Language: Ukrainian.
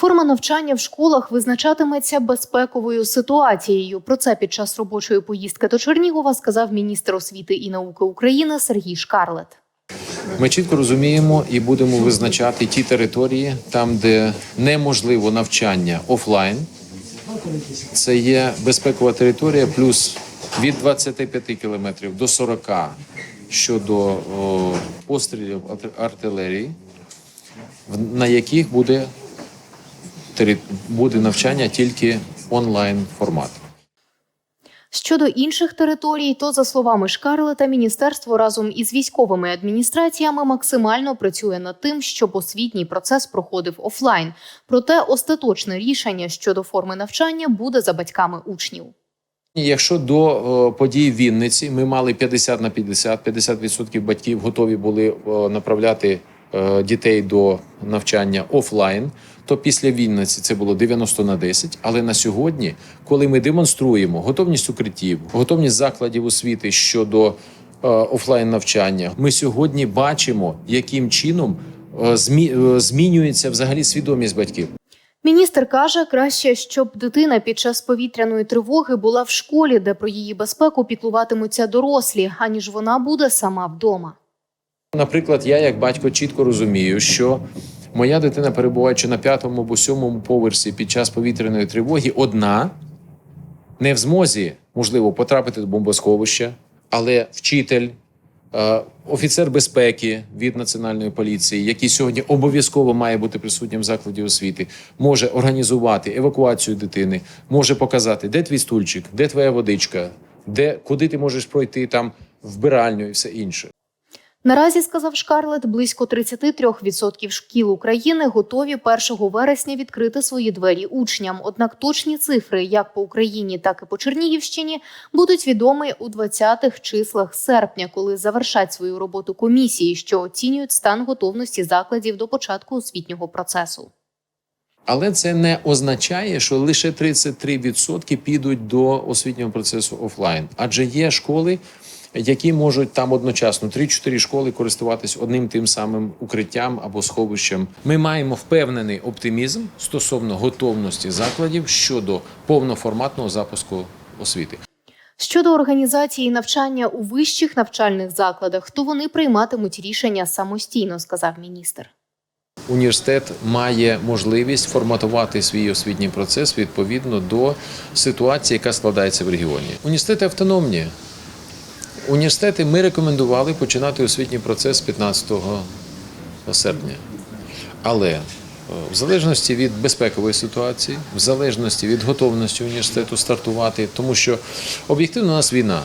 Форма навчання в школах визначатиметься безпековою ситуацією. Про це під час робочої поїздки до Чернігова сказав міністр освіти і науки України Сергій Шкарлет. Ми чітко розуміємо і будемо визначати ті території, там, де неможливо навчання офлайн. Це є безпекова територія, плюс від 25 кілометрів до 40 щодо о, пострілів артилерії, на яких буде, буде навчання тільки онлайн формат. Щодо інших територій, то за словами Шкарлета, міністерство разом із військовими адміністраціями максимально працює над тим, щоб освітній процес проходив офлайн. Проте остаточне рішення щодо форми навчання буде за батьками учнів. Якщо до е, подій в Вінниці ми мали 50 на 50, 50% батьків готові були е, направляти дітей до навчання офлайн, то після Вінниці це було 90 на 10. Але на сьогодні, коли ми демонструємо готовність укриттів, готовність закладів освіти щодо е, офлайн навчання, ми сьогодні бачимо, яким чином е, е, змінюється взагалі свідомість батьків. Міністр каже, краще, щоб дитина під час повітряної тривоги була в школі, де про її безпеку піклуватимуться дорослі, аніж вона буде сама вдома. Наприклад, я як батько чітко розумію, що моя дитина, перебуваючи на п'ятому або сьомому поверсі під час повітряної тривоги, одна не в змозі, можливо, потрапити до бомбосховища, але вчитель, е, офіцер безпеки від національної поліції, який сьогодні обов'язково має бути присутнім в закладі освіти, може організувати евакуацію дитини, може показати, де твій стульчик, де твоя водичка, де куди ти можеш пройти там вбиральню і все інше. Наразі, сказав Шкарлет, близько 33% шкіл України готові 1 вересня відкрити свої двері учням. Однак точні цифри, як по Україні, так і по Чернігівщині, будуть відомі у 20-х числах серпня, коли завершать свою роботу комісії, що оцінюють стан готовності закладів до початку освітнього процесу. Але це не означає, що лише 33% підуть до освітнього процесу офлайн. Адже є школи, які можуть там одночасно 3-4 школи користуватись одним тим самим укриттям або сховищем. Ми маємо впевнений оптимізм стосовно готовності закладів щодо повноформатного запуску освіти. Щодо організації навчання у вищих навчальних закладах, то вони прийматимуть рішення самостійно, сказав міністр. Університет має можливість форматувати свій освітній процес відповідно до ситуації, яка складається в регіоні. Університети автономні. Університети ми рекомендували починати освітній процес 15 серпня. Але е, в залежності від безпекової ситуації, в залежності від готовності університету стартувати, тому що об'єктивно у нас війна.